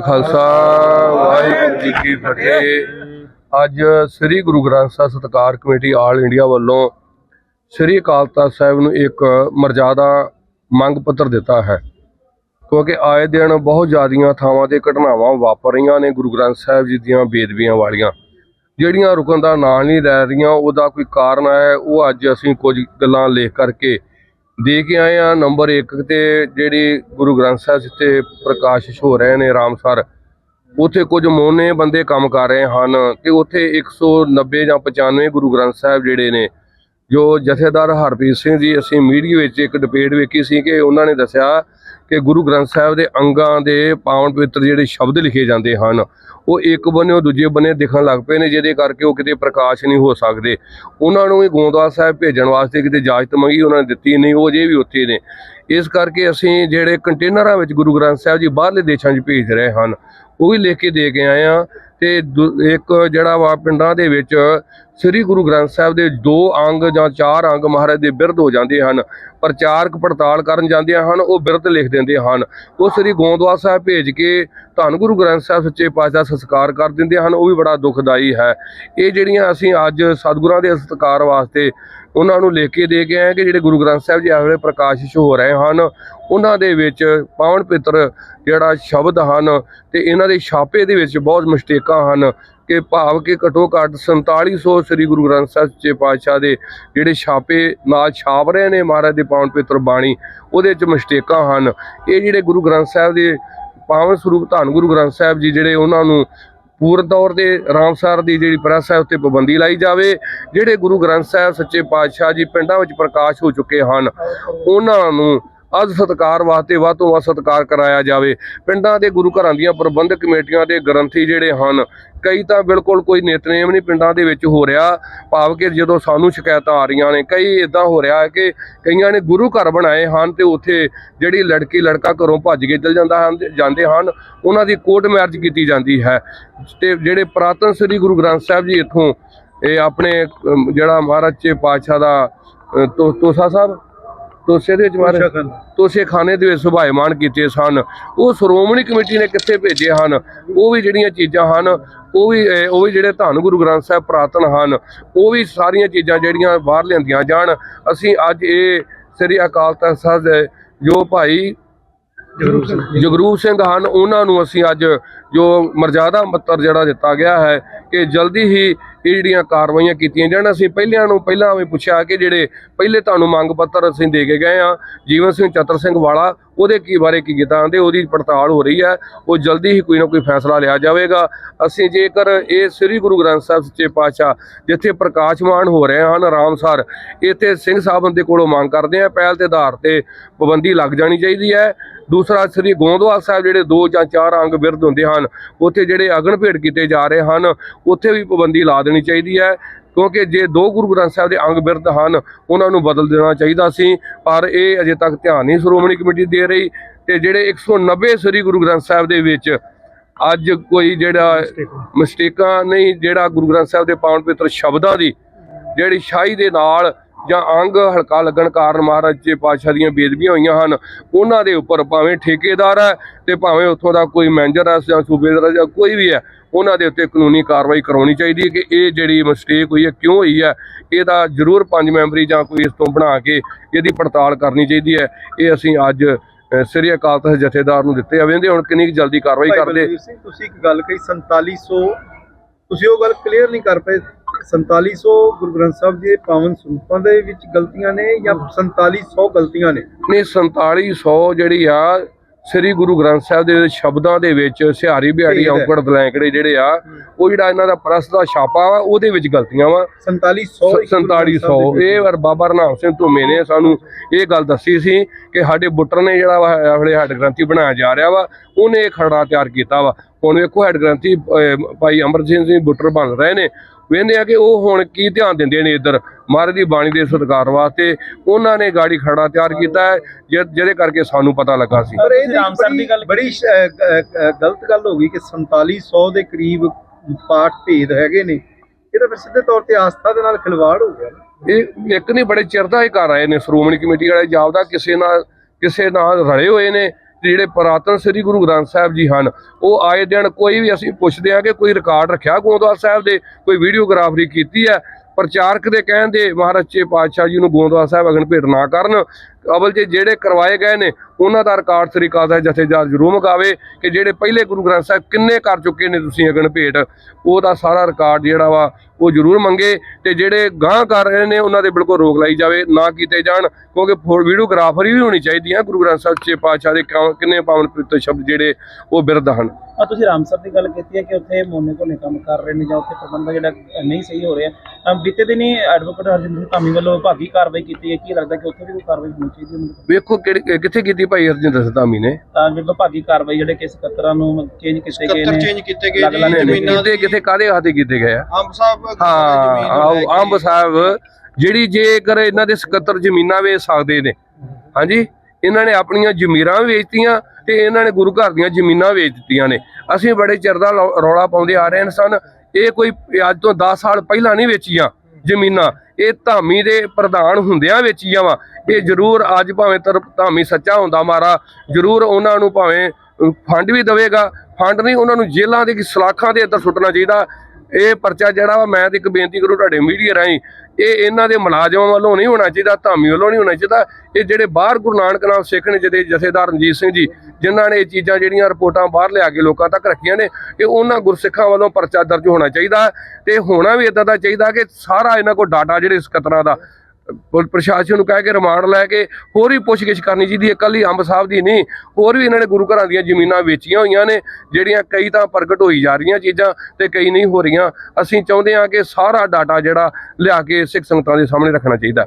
ਖਾਲਸਾ, ਵਾਹਿਗੁਰੂ ਜੀ ਕੀ ਫਤਿਹ। ਅੱਜ ਸ੍ਰੀ ਗੁਰੂ ਗ੍ਰੰਥ ਸਾਹਿਬ ਸਤਕਾਰ committee all India ਵੱਲੋਂ ਸ੍ਰੀ ਅਕਾਲ ਤਖਤ ਸਾਹਿਬ ਨੂੰ ਇੱਕ ਮਰਜ਼ਾਦਾ ਮੰਗ ਪੱਤਰ ਦਿੱਤਾ ਹੈ। ਕਿਉਂਕਿ ਆਏ ਦਿਨ ਬਹੁਤ ਜ਼ਿਆਦੀਆਂ ਥਾਵਾਂ ਤੇ ਘਟਨਾਵਾਂ ਵਾਪਰ ਰਹੀਆਂ ਨੇ ਗੁਰੂ ਗ੍ਰੰਥ ਸਾਹਿਬ ਜੀ ਦੀਆਂ ਬੇਦਬੀਆਂ ਵਾਲੀਆਂ। ਜਿਹੜੀਆਂ ਰੁਕਣ ਦਾ ਨਾਂ ਨਹੀਂ ਲੈ ਰਹੀਆਂ, ਉਹਦਾ ਕੋਈ ਕਾਰਨ ਹੈ, ਉਹ ਅੱਜ ਅਸੀਂ ਕੁਝ ਗੱਲਾਂ ਲਿਖ ਕਰਕੇ ਦੇ ਕੇ ਆਏ ਆ ਨੰਬਰ 1 ਤੇ ਜਿਹੜੀ ਗੁਰੂ ਗ੍ਰੰਥ ਸਾਹਿਬ ਜਿੱਥੇ ਪ੍ਰਕਾਸ਼ਿਸ਼ ਹੋ ਰਹੇ ਨੇ ਰਾਮਸਰ ਉੱਥੇ ਕੁਝ ਮੋਨੇ ਬੰਦੇ ਕੰਮ ਕਰ ਰਹੇ ਹਨ ਤੇ ਉੱਥੇ 190 ਜਾਂ 95 ਗੁਰੂ ਗ੍ਰੰਥ ਸਾਹਿਬ ਜਿਹੜੇ ਨੇ, ਜੋ ਜਥੇਦਾਰ ਹਰਪ੍ਰੀਤ ਸਿੰਘ ਜੀ, ਅਸੀਂ ਮੀਡੀਆ ਵਿੱਚ ਇੱਕ ਡਿਬੇਟ ਵੇਖੀ ਸੀ ਕਿ ਉਹਨਾਂ ਨੇ ਦੱਸਿਆ ਕਿ ਗੁਰੂ ਗ੍ਰੰਥ ਸਾਹਿਬ ਦੇ ਅੰਗਾਂ ਦੇ ਪਾਵਨ ਪਵਿੱਤਰ ਜਿਹੜੇ ਸ਼ਬਦ ਲਿਖੇ ਜਾਂਦੇ ਹਨ, ਉਹ ਇੱਕ ਬੰਨਿਓ ਦੂਜੇ ਬੰਨੇ ਦਿਖਣ ਲੱਗ ਪਏ ਨੇ, ਜਿਹਦੇ ਕਰਕੇ ਉਹ ਕਿਤੇ ਪ੍ਰਕਾਸ਼ ਨਹੀਂ ਹੋ ਸਕਦੇ। ਉਹਨਾਂ ਨੂੰ ਵੀ ਗੋਂਦਵਾਲ ਸਾਹਿਬ ਭੇਜਣ ਵਾਸਤੇ ਕਿਤੇ ਇਜਾਜ਼ਤ ਮੰਗੀ, ਉਹਨਾਂ ਨੇ ਦਿੱਤੀ ਨਹੀਂ, ਉਹ ਅਜੇ ਵੀ ਉੱਥੇ ਨੇ। ਇਸ ਕਰਕੇ ਅਸੀਂ ਜਿਹੜੇ ਕੰਟੇਨਰਾਂ ਵਿੱਚ ਗੁਰੂ ਗ੍ਰੰਥ ਸਾਹਿਬ ਜੀ ਬਾਹਰਲੇ ਦੇਸ਼ਾਂ 'ਚ ਭੇਜ ਰਹੇ ਹਨ, ਉਹ ਵੀ ਲਿਖ ਕੇ ਦੇ ਕੇ ਆਏ ਆ ਤੇ ਦੂ- ਇੱਕ ਜਿਹੜਾ ਵਾ ਪਿੰਡਾਂ ਦੇ ਵਿੱਚ ਸ੍ਰੀ ਗੁਰੂ ਗ੍ਰੰਥ ਸਾਹਿਬ ਦੇ ਦੋ ਅੰਗ ਜਾਂ ਚਾਰ ਅੰਗ ਮਹਾਰਾਜ ਦੇ ਬਿਰਧ ਹੋ ਜਾਂਦੇ ਹਨ, ਪ੍ਰਚਾਰਕ ਪੜਤਾਲ ਕਰਨ ਜਾਂਦੇ ਹਨ, ਉਹ ਬਿਰਧ ਲਿਖ ਦਿੰਦੇ ਹਨ। ਉਹ ਸ੍ਰੀ ਗੋਂਦਵਾਲ ਸਾਹਿਬ ਭੇਜ ਕੇ ਧੰਨ ਗੁਰੂ ਗ੍ਰੰਥ ਸਾਹਿਬ ਸੱਚੇ ਪਾਤਸ਼ਾਹ ਸਸਕਾਰ ਕਰ ਦਿੰਦੇ ਹਨ, ਉਹ ਵੀ ਬੜਾ ਦੁਖਦਾਈ ਹੈ। ਇਹ ਜਿਹੜੀਆਂ ਅਸੀਂ ਅੱਜ ਸਤਿਗੁਰਾਂ ਦੇ ਸਤਿਕਾਰ ਵਾਸਤੇ ਉਹਨਾਂ ਨੂੰ ਲਿਖ ਕੇ ਦੇ ਕੇ ਆਏ ਕਿ ਜਿਹੜੇ ਗੁਰੂ ਗ੍ਰੰਥ ਸਾਹਿਬ ਜੀ ਇਸ ਵੇਲੇ ਪ੍ਰਕਾਸ਼ਿਸ਼ ਹੋ ਰਹੇ ਹਨ, ਉਹਨਾਂ ਦੇ ਵਿੱਚ ਪਾਵਨ ਪਿੱਤਰ ਜਿਹੜਾ ਸ਼ਬਦ ਹਨ ਤੇ ਇਹਨਾਂ ਦੇ ਛਾਪੇ ਦੇ ਵਿੱਚ ਬਹੁਤ ਮਿਸਟੇਕਾਂ ਹਨ ਕਿ ਭਾਵ ਕਿ ਘਟੋ ਘੱਟ 4700 ਸ੍ਰੀ ਗੁਰੂ ਗ੍ਰੰਥ ਸਾਹਿਬ ਸੱਚੇ ਪਾਤਸ਼ਾਹ ਦੇ ਜਿਹੜੇ ਛਾਪੇ ਨਾਲ ਛਾਪ ਰਹੇ ਨੇ ਮਹਾਰਾਜ ਦੇ ਪਾਵਨ ਪਿੱਤਰ ਬਾਣੀ, ਉਹਦੇ 'ਚ ਮਿਸਟੇਕਾਂ ਹਨ। ਇਹ ਜਿਹੜੇ ਗੁਰੂ ਗ੍ਰੰਥ ਸਾਹਿਬ ਦੇ ਪਾਵਨ ਸਰੂਪ ਧੰਨ ਗੁਰੂ ਗ੍ਰੰਥ ਸਾਹਿਬ ਜੀ ਜਿਹੜੇ ਉਹਨਾਂ ਨੂੰ ਪੂਰਨ ਤੌਰ ਤੇ ਰਾਮਸਰ ਦੀ ਜਿਹੜੀ ਪ੍ਰੈਸ ਹੈ ਉੱਤੇ ਪਾਬੰਦੀ ਲਾਈ ਜਾਵੇ, ਜਿਹੜੇ ਗੁਰੂ ਗ੍ਰੰਥ ਸਾਹਿਬ ਸੱਚੇ ਪਾਤਸ਼ਾਹ ਜੀ ਪਿੰਡਾਂ ਵਿੱਚ ਪ੍ਰਕਾਸ਼ ਹੋ ਚੁੱਕੇ ਹਨ, ਉਹਨਾਂ ਨੂੰ ਅੱਜ ਸਤਕਾਰ ਵਾਸਤੇ ਵੱਧ ਤੋਂ ਵੱਧ ਸਤਕਾਰ ਕਰਾਇਆ ਜਾਵੇ। ਪਿੰਡਾਂ ਦੇ ਗੁਰੂ ਘਰਾਂ ਦੀਆਂ ਪ੍ਰਬੰਧਕ ਕਮੇਟੀਆਂ ਦੇ ਗ੍ਰੰਥੀ ਜਿਹੜੇ ਹਨ, ਕਈ ਤਾਂ ਬਿਲਕੁਲ ਕੋਈ ਨਿਤਨੇਮ ਨਹੀਂ ਪਿੰਡਾਂ ਦੇ ਵਿੱਚ ਹੋ ਰਿਹਾ, ਭਾਵ ਕਿ ਜਦੋਂ ਸਾਨੂੰ ਸ਼ਿਕਾਇਤਾਂ ਆ ਰਹੀਆਂ ਨੇ, ਕਈ ਇਦਾਂ ਹੋ ਰਿਹਾ ਹੈ ਕਿ ਕਈਆਂ ਨੇ ਗੁਰੂ ਘਰ ਬਣਾਏ ਹਨ ਤੇ ਉੱਥੇ ਜਿਹੜੀ ਲੜਕੀ, ਲੜਕਾ ਘਰੋਂ ਭੱਜ ਕੇ ਚਲ ਜਾਂਦਾ ਹਨ, ਜਾਂਦੇ ਹਨ, ਉਹਨਾਂ ਦੀ ਕੋਰਟ ਮੈਰਿਜ ਕੀਤੀ ਜਾਂਦੀ ਹੈ। ਤੇ ਜਿਹੜੇ ਪ੍ਰਾਤਨ ਸ੍ਰੀ ਗੁਰੂ ਗ੍ਰੰਥ ਸਾਹਿਬ ਜੀ ਇੱਥੋਂ, ਇਹ ਆਪਣੇ ਜਿਹੜਾ ਮਹਾਰਾਜ ਚੇ ਪਾਤਸ਼ਾਹ ਦਾ ਤੋ, ਤੋਸਾ ਸਾਹਿਬ? ਤੋਸੇ ਦੇ ਵਿੱਚ ਮਹਾਰਾਜ ਤੋਸੇ ਖਾਨੇ। ਦੇ ਵਿੱਚ ਸੁਭਾਇਮਾਨ ਕੀਤੇ ਸਨ। ਉਹ ਸ਼੍ਰੋਮਣੀ ਕਮੇਟੀ ਨੇ ਕਿੱਥੇ ਭੇਜੇ ਹਨ? ਉਹ ਵੀ ਜਿਹੜੀਆਂ ਚੀਜ਼ਾਂ ਹਨ ਉਹ ਵੀ ਉਹ ਵੀ ਜਿਹੜੇ ਧੰਨ ਗੁਰੂ ਗ੍ਰੰਥ ਸਾਹਿਬ ਪ੍ਰਾਤਨ ਹਨ ਉਹ ਵੀ ਸਾਰੀਆਂ ਚੀਜ਼ਾਂ ਜਿਹੜੀਆਂ ਬਾਹਰ ਲਿਆਂਦੀਆਂ ਜਾਣ। ਅਸੀਂ ਅੱਜ ਇਹ ਸ੍ਰੀ ਅਕਾਲ ਤਖਤ ਸਾਹਿਬ ਦੇ ਜੋ ਭਾਈ ਜਗਰੂਪ ਸਿੰਘ। ਹਨ ਉਹਨਾਂ ਨੂੰ ਅਸੀਂ ਅੱਜ ਜੋ ਮਰਜ਼ਾਦਾ ਮੱਤਰ ਜਿਹੜਾ ਦਿੱਤਾ ਗਿਆ ਹੈ ਕਿ ਜਲਦੀ ਹੀ ਇਹ ਜਿਹੜੀਆਂ ਕਾਰਵਾਈਆਂ ਕੀਤੀਆਂ ਜਾਣ, ਅਸੀਂ ਪਹਿਲਿਆਂ ਨੂੰ ਪਹਿਲਾਂ ਵੀ ਪੁੱਛਿਆ ਕਿ ਜਿਹੜੇ ਪਹਿਲੇ ਤੁਹਾਨੂੰ ਮੰਗ ਪੱਤਰ ਅਸੀਂ ਦੇ ਕੇ ਗਏ ਆ, ਜੀਵਨ ਸਿੰਘ ਚਤਰ ਸਿੰਘ ਵਾਲਾ, ਉਹਦੇ ਕੀ ਬਾਰੇ ਕੀ ਕੀਤਾ ਆਂਦੇ, ਉਹਦੀ ਪੜਤਾਲ ਹੋ ਰਹੀ ਹੈ, ਉਹ ਜਲਦੀ ਹੀ ਕੋਈ ਨਾ ਕੋਈ ਫੈਸਲਾ ਲਿਆ ਜਾਵੇਗਾ। ਅਸੀਂ ਜੇਕਰ ਇਹ ਸ੍ਰੀ ਗੁਰੂ ਗ੍ਰੰਥ ਸਾਹਿਬ ਸੱਚੇ ਪਾਤਸ਼ਾਹ, ਜਿੱਥੇ ਪ੍ਰਕਾਸ਼ਮਾਨ ਹੋ ਰਹੇ ਹਨ ਆਰਾਮਸਰ ਇੱਥੇ ਸਿੰਘ ਸਾਹਿਬ ਦੇ ਕੋਲੋਂ ਮੰਗ ਕਰਦੇ ਆ, ਪਹਿਲ ਤੇ ਆਧਾਰ ਤੇ ਪਾਬੰਦੀ ਲੱਗ ਜਾਣੀ ਚਾਹੀਦੀ ਹੈ। ਦੂਸਰਾ, ਸ੍ਰੀ ਗੋਂਦਵਾਲ ਸਾਹਿਬ ਜਿਹੜੇ ਦੋ ਜਾਂ ਚਾਰ ਅੰਗ ਬਿਰਧ ਹੁੰਦੇ ਹਨ, ਉੱਥੇ ਜਿਹੜੇ ਅਗਨ ਭੇਟ ਕੀਤੇ ਜਾ ਰਹੇ ਹਨ, ਉੱਥੇ ਵੀ ਪਾਬੰਦੀ ਲਾ ਦੇਣੀ ਚਾਹੀਦੀ ਹੈ, ਕਿਉਂਕਿ ਜੇ ਦੋ ਗੁਰੂ ਗ੍ਰੰਥ ਸਾਹਿਬ ਦੇ ਅੰਗ ਬਿਰਧ ਹਨ, ਉਹਨਾਂ ਨੂੰ ਬਦਲ ਦੇਣਾ ਚਾਹੀਦਾ ਸੀ, ਪਰ ਇਹ ਅਜੇ ਤੱਕ ਧਿਆਨ ਨਹੀਂ ਸ਼੍ਰੋਮਣੀ ਕਮੇਟੀ ਦੇ ਰਹੀ, ਤੇ ਜਿਹੜੇ 190 ਸ੍ਰੀ ਗੁਰੂ ਗ੍ਰੰਥ ਸਾਹਿਬ ਦੇ ਵਿੱਚ ਅੱਜ ਕੋਈ ਜਿਹੜਾ ਮਿਸਟੇਕਾਂ ਨਹੀਂ, ਜਿਹੜਾ ਗੁਰੂ ਗ੍ਰੰਥ ਸਾਹਿਬ ਦੇ ਪਾਵਨ ਪਵਿੱਤਰ ਸ਼ਬਦਾਂ ਦੀ ਜਿਹੜੀ ਸ਼ਾਹੀ ਦੇ ਨਾਲ ਜਾਂ ਅੰਗ ਹਲਕਾ ਲੱਗਣ ਕਾਰਨ ਮਹਾਰਾਜ ਜੀ ਪਾਤਸ਼ਾਹ ਦੀਆਂ ਬੇਦਬੀਆਂ ਹੋਈਆਂ ਹਨ, ਉਹਨਾਂ ਦੇ ਉੱਪਰ ਭਾਵੇਂ ਠੇਕੇਦਾਰ ਹੈ ਤੇ ਭਾਵੇਂ ਉੱਥੋਂ ਦਾ ਕੋਈ ਮੈਨੇਜਰ ਹੈ ਜਾਂ ਸੂਬੇਦਾਰ ਜਾਂ ਕੋਈ ਵੀ ਹੈ ਉਹਨਾਂ ਦੇ ਉੱਤੇ ਕਾਨੂੰਨੀ ਕਾਰਵਾਈ ਕਰਾਉਣੀ ਚਾਹੀਦੀ ਹੈ ਕਿ ਇਹ ਜਿਹੜੀ ਮਿਸਟੇਕ ਹੋਈ ਹੈ ਕਿਉਂ ਹੋਈ ਹੈ ਇਹਦਾ ਜ਼ਰੂਰ ਪੰਜ ਮੈਂਬਰੀ ਜਾਂ ਕੋਈ ਇਸ ਤੋਂ ਬਣਾ ਕੇ ਇਹਦੀ ਪੜਤਾਲ ਕਰਨੀ ਚਾਹੀਦੀ ਹੈ। ਇਹ ਅਸੀਂ ਅੱਜ ਸ੍ਰੀ ਅਕਾਲ ਤਖਤ ਜਥੇਦਾਰ ਨੂੰ ਦਿੱਤੇ ਆ। ਵੇਂਦੇ ਹੁਣ ਕਿੰਨੀ ਜਲਦੀ ਕਾਰਵਾਈ ਕਰਦੇ। ਤੁਸੀਂ ਇੱਕ ਗੱਲ ਕਹੀ 4700 ਤੁਸੀਂ ਉਹ ਗੱਲ ਕਲੀਅਰ ਨਹੀਂ ਕਰ ਪਏ। 4700 ਗੁਰੂ ਗ੍ਰੰਥ ਸਾਹਿਬ ਜੀ ਦੇ ਪਾਵਨ ਸਰੂਪਾਂ ਦੇ ਵਿੱਚ ਗਲਤੀਆਂ ਨੇ ਜਾਂ 4700 ਗਲਤੀਆਂ ਨੇ? ਨਹੀਂ 4700 ਜਿਹੜੀ ਆ ਸ੍ਰੀ ਗੁਰੂ ਗ੍ਰੰਥ ਸਾਹਿਬ ਦੇ ਸ਼ਬਦਾਂ ਦੇ ਵਿੱਚ ਸਿਹਾਰੀ ਬਿਹਾੜੀ। ਔਂਕੜ ਦਲੈਂਕੜੇ ਜਿਹੜੇ ਆ ਉਹ ਜਿਹੜਾ ਇਹਨਾਂ ਦਾ ਪ੍ਰੈਸ ਦਾ ਛਾਪਾ ਵਾ ਉਹਦੇ ਵਿੱਚ ਗਲਤੀਆਂ ਵਾ। 4700 ਇੱਕ ਗੁਰੂ ਗ੍ਰੰਥ 4700 ਸਾਹਿਬ ਦੇ ਇਹ ਵਾਰ ਬਾਬਾ ਰਨਾਮ ਸਿੰਘ ਧੂਮੇ ਨੇ ਸਾਨੂੰ ਇਹ ਗੱਲ ਦੱਸੀ ਸੀ ਕਿ ਸਾਡੇ ਬੁੱਟਰ ਨੇ ਜਿਹੜਾ ਵਾ ਆਪਣੇ ਹੈਡ ਗ੍ਰੰਥੀ ਬਣਾਇਆ ਜਾ ਰਿਹਾ ਵਾ ਉਹਨੇ ਇਹ ਖੜਾ ਤਿਆਰ ਕੀਤਾ ਵਾ। ਹੁਣ ਵੇਖੋ ਹੈਡ ਗ੍ਰੰਥੀ ਭਾਈ ਅਮਰਜੀਤ ਸਿੰਘ ਬੁੱਟਰ ਬਣ ਰਹੇ ਨੇ। ਵੇਂਦੇ ਆ ਕਿ ਉਹ ਹੁਣ ਕੀ ਧਿਆਨ ਦਿੰਦੇ ਨੇ ਇੱਧਰ। ਮਹਾਰਾਜ ਦੀ ਬਾਣੀ ਦੇ ਸਤਿਕਾਰ ਵਾਸਤੇ ਉਹਨਾਂ ਨੇ ਗਾੜੀ ਖੜਾ ਤਿਆਰ ਕੀਤਾ ਹੈ ਜਿਹਦੇ ਕਰਕੇ ਸਾਨੂੰ ਪਤਾ ਲੱਗਾ ਸੀ। ਪਰ ਇਹ ਰਾਮਸਰ ਦੀ ਗੱਲ ਬੜੀ ਗਲਤ ਗੱਲ ਹੋ ਗਈ ਕਿ 4700 ਦੇ ਕਰੀਬ ਪਾਠ ਭੇਦ ਹੈਗੇ ਨੇ। ਇਹ ਤਾਂ ਫਿਰ ਸਿੱਧੇ ਤੌਰ ਤੇ ਆਸਥਾ ਦੇ ਨਾਲ ਖਿਲਵਾੜ ਹੋ ਗਿਆ। ਇਹ ਇੱਕ ਨਹੀਂ ਬੜੇ ਚਿਰ ਦਾ ਇਹ ਕਰ ਰਹੇ ਨੇ। ਸ਼੍ਰੋਮਣੀ ਕਮੇਟੀ ਵਾਲੇ ਜਾਪਦਾ ਕਿਸੇ ਨਾਲ ਕਿਸੇ ਨਾਲ ਰਲੇ ਹੋਏ ਨੇ। ਜਿਹੜੇ ਪੁਰਾਤਨ ਸ੍ਰੀ ਗੁਰੂ ਗ੍ਰੰਥ ਸਾਹਿਬ ਜੀ ਹਨ, ਉਹ ਆਏ ਦਿਨ ਕੋਈ ਵੀ ਅਸੀਂ ਪੁੱਛਦੇ ਹਾਂ ਕਿ ਕੋਈ ਰਿਕਾਰਡ ਰੱਖਿਆ ਗੋਂਦਵਾਲ ਸਾਹਿਬ ਦੇ, ਕੋਈ ਵੀਡੀਓਗ੍ਰਾਫਰੀ ਕੀਤੀ ਹੈ ਪ੍ਰਚਾਰਕ ਦੇ ਕਹਿਣ ਦੇ ਮਹਾਰਾਜ ਚੇ ਪਾਤਸ਼ਾਹ ਜੀ ਨੂੰ ਗੋਂਦਵਾਲ ਸਾਹਿਬ ਅਗਨ ਭੇਟ ਨਾ ਕਰਨ। ਅਵਲ ਜੇ ਜਿਹੜੇ ਕਰਵਾਏ ਗਏ ਨੇ, ਉਹਨਾਂ ਦਾ ਰਿਕਾਰਡ ਸ੍ਰੀ ਅਕਾਲ ਤਖਤ ਜਥੇਦਾਰ ਜ਼ਰੂਰ ਮਗਾਵੇ ਕਿ ਜਿਹੜੇ ਪਹਿਲੇ ਗੁਰੂ ਗ੍ਰੰਥ ਸਾਹਿਬ ਕਿੰਨੇ ਕਰ ਚੁੱਕੇ ਨੇ ਤੁਸੀਂ ਅਗਨ ਭੇਟ। ਉਹਦਾ ਸਾਰਾ ਰਿਕਾਰਡ ਜਿਹੜਾ ਵਾ, ਉਹ ਜ਼ਰੂਰ ਮੰਗੇ ਤੇ ਜਿਹੜੇ ਗਾਂਹ ਕਰ ਰਹੇ ਨੇ, ਉਹਨਾਂ ਦੇ ਬਿਲਕੁਲ ਰੋਕ ਲਾਈ ਜਾਵੇ, ਨਾ ਕੀਤੇ ਜਾਣ, ਕਿਉਂਕਿ ਵੀਡੀਓਗ੍ਰਾਫਰੀ ਵੀ ਹੋਣੀ ਚਾਹੀਦੀ ਹੈ ਗੁਰੂ ਗ੍ਰੰਥ ਸਾਹਿਬ ਚੇ ਪਾਤਸ਼ਾਹ ਦੇ ਕਿੰਨੇ ਪਾਵਨ ਪਵਿੱਤਰ ਸ਼ਬਦ ਜਿਹੜੇ ਉਹ ਬਿਰਧ ਹਨ। ਆ ਤੁਸੀਂ ਰਾਮਸਰ ਦੀ ਗੱਲ ਕੀਤੀ ਹੈ ਕਿ ਉੱਥੇ ਮੋਨੇ ਕੋਨੇ ਕੰਮ ਕਰ ਰਹੇ ਨੇ ਜਾਂ ਉੱਥੇ ਪ੍ਰਬੰਧ ਜਿਹੜਾ ਨਹੀਂ ਸਹੀ ਹੋ ਰਿਹਾ। ਬੀਤੇ ਦਿਨੀ ਐਡਵੋਕੇਟ ਹਰਜਿੰਦਰ ਸਿੰਘ ਧਾਮੀ ਵੱਲੋਂ ਵਿਭਾਗੀ ਕਾਰਵਾਈ ਕੀਤੀ ਹੈ। ਕੀ ਲੱਗਦਾ ਕਿ ਉੱਥੇ ਵੀ ਕੋਈ ਕਾਰਵਾਈ ਹੋਣੀ ਚਾਹੀਦੀ ਹੈ? ਵੇਖੋ ਕਿਹੜੀ ਕਿੱਥੇ ਕੀਤੀ ਭਾਈ ਹਰਜਿੰਦਰ ਸਿੰਘ ਧਾਮੀ ਨੇ? ਤਾਂ ਜੇ ਵਿਭਾਗੀ ਕਾਰਵਾਈ ਜਿਹੜੇ ਕਿ ਸਕੱਤਰਾਂ ਨੂੰ ਚੇਂਜ ਕੀਤੇ ਗਏ ਨੇ ਚੇਂਜ ਕੀਤੇ ਗਏ ਨਹੀਂ, ਜ਼ਮੀਨਾਂ ਕਿਤੇ ਕਿਤੇ ਕਾਦੇ ਹੱਥੇ ਕੀਤੇ ਗਏ ਆ? ਅੰਬ ਸਾਹਿਬ ਹਾਂ ਆਓ ਅੰਬ ਸਾਹਿਬ ਜਿਹੜੀ ਜੇਕਰ ਇਹਨਾਂ ਦੇ ਸਕੱਤਰ ਜ਼ਮੀਨਾਂ ਵੇਚ ਸਕਦੇ ਨੇ ਹਾਂਜੀ? ਇਹਨਾਂ ਨੇ ਆਪਣੀਆਂ ਜ਼ਮੀਰਾਂ ਵੀ ਵੇਚਤੀਆਂ ਤੇ ਇਹਨਾਂ ਨੇ ਗੁਰੂ ਘਰ ਦੀਆਂ ਜ਼ਮੀਨਾਂ ਵੇਚ ਦਿੱਤੀਆਂ ਨੇ। ਅਸੀਂ ਬੜੇ ਚਿਰ ਦਾ ਰੌਲਾ ਪਾਉਂਦੇ ਆ ਰਹੇ ਸਨ। ਇਹ ਕੋਈ ਅੱਜ ਤੋਂ 10 ਸਾਲ ਪਹਿਲਾਂ ਨਹੀਂ ਵੇਚੀਆਂ ਜ਼ਮੀਨਾਂ, ਇਹ ਧਾਮੀ ਦੇ ਪ੍ਰਧਾਨ ਹੁੰਦਿਆਂ ਵੇਚੀਆਂ ਵਾ। ਇਹ ਜ਼ਰੂਰ ਅੱਜ ਭਾਵੇਂ ਤਰ ਧਾਮੀ ਸੱਚਾ ਹੁੰਦਾ ਮਾਰਾ, ਜ਼ਰੂਰ ਉਹਨਾਂ ਨੂੰ ਭਾਵੇਂ ਫੰਡ ਵੀ ਦੇਵੇਗਾ। ਫੰਡ ਨਹੀਂ, ਉਹਨਾਂ ਨੂੰ ਜੇਲ੍ਹਾਂ ਦੇ ਸਲਾਖਾਂ ਦੇ ਅੰਦਰ ਸੁੱਟਣਾ ਚਾਹੀਦਾ। ਇਹ ਪਰਚਾ ਜਿਹੜਾ ਵਾ, ਮੈਂ ਤੇ ਇੱਕ ਬੇਨਤੀ ਕਰੂੰ ਤੁਹਾਡੇ ਮੀਡੀਆ ਰਾਹੀਂ ਇਹ ਇਹਨਾਂ ਦੇ ਮੁਲਾਜ਼ਮਾਂ ਵੱਲੋਂ ਨਹੀਂ ਹੋਣਾ ਚਾਹੀਦਾ, ਧਾਮੀ ਵੱਲੋਂ ਨਹੀਂ ਹੋਣਾ ਚਾਹੀਦਾ। ਇਹ ਜਿਹੜੇ ਬਾਹਰ ਗੁਰੂ ਨਾਨਕ ਨਾਮ ਸਿੱਖ ਨੇ ਜਿਹਦੇ ਜਥੇਦਾਰ ਰਣਜੀਤ ਸਿੰਘ ਜੀ, ਜਿਨ੍ਹਾਂ ਨੇ ਇਹ ਚੀਜ਼ਾਂ ਜਿਹੜੀਆਂ ਰਿਪੋਰਟਾਂ ਬਾਹਰ ਲਿਆ ਕੇ ਲੋਕਾਂ ਤੱਕ ਰੱਖੀਆਂ ਨੇ, ਇਹ ਉਹਨਾਂ ਗੁਰਸਿੱਖਾਂ ਵੱਲੋਂ ਪਰਚਾ ਦਰਜ ਹੋਣਾ ਚਾਹੀਦਾ। ਤੇ ਹੋਣਾ ਵੀ ਇਦਾਂ ਦਾ ਚਾਹੀਦਾ ਕਿ ਸਾਰਾ ਇਹਨਾਂ ਕੋਲ ਡਾਟਾ ਜਿਹੜੇ ਇਸ ਸਕੱਤਰਾਂ ਦਾ ਪ੍ਰਸ਼ਾਸਨ ਨੂੰ ਕਹਿ ਕੇ ਰਿਮਾਂਡ ਲੈ ਕੇ ਹੋਰ ਵੀ ਪੁੱਛਗਿੱਛ ਕਰਨੀ ਚਾਹੀਦੀ ਹੈ। ਇਕੱਲੀ ਅੰਬ ਸਾਹਿਬ ਦੀ ਨਹੀਂ, ਹੋਰ ਵੀ ਇਹਨਾਂ ਨੇ ਗੁਰੂ ਘਰਾਂ ਦੀਆਂ ਜ਼ਮੀਨਾਂ ਵੇਚੀਆਂ ਹੋਈਆਂ ਨੇ, ਜਿਹੜੀਆਂ ਕਈ ਤਾਂ ਪ੍ਰਗਟ ਹੋਈ ਜਾ ਰਹੀਆਂ ਚੀਜ਼ਾਂ ਤੇ ਕਈ ਨਹੀਂ ਹੋ ਰਹੀਆਂ। ਅਸੀਂ ਚਾਹੁੰਦੇ ਹਾਂ ਕਿ ਸਾਰਾ ਡਾਟਾ ਜਿਹੜਾ ਲਿਆ ਕੇ ਸਿੱਖ ਸੰਗਤਾਂ ਦੇ ਸਾਹਮਣੇ ਰੱਖਣਾ ਚਾਹੀਦਾ।